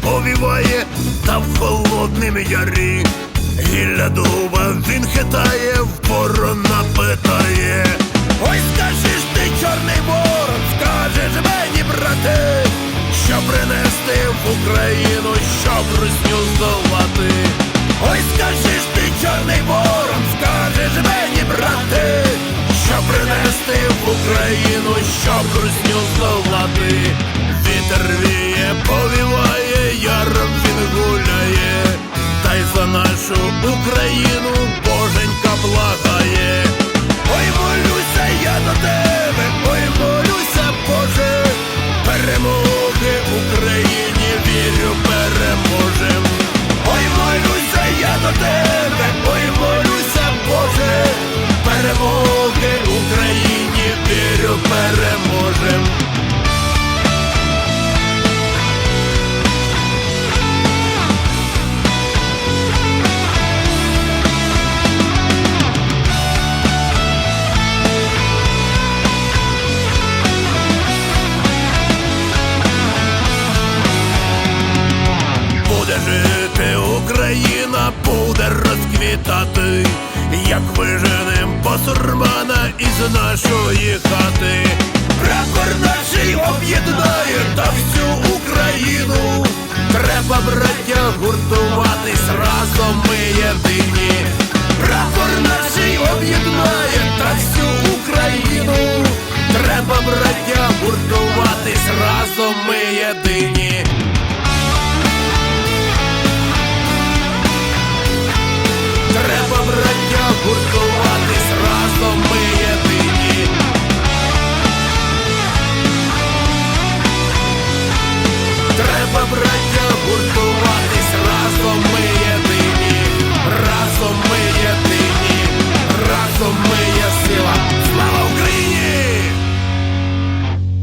Повіває та в холодним ярі, гілля дуба він хитає, ворона питає. Ой, скажи ти, чорний ворон, скажеш мені, брати, що принести в Україну, щоб русню здолати. Ой, скажи ти, чорний ворон, скажеш мені, брати, що принести в Україну, щоб русню здолати. Вітер вітер нашу Україну боженька благає. буде розквітати, як виженим басурмана із нашої хати. Прапор нашій об'єднає та всю Україну. Треба, браття, гуртуватись разом ми єдині. Прапор нашій об'єднає та всю Україну. Треба, браття, гуртуватись разом ми єдині.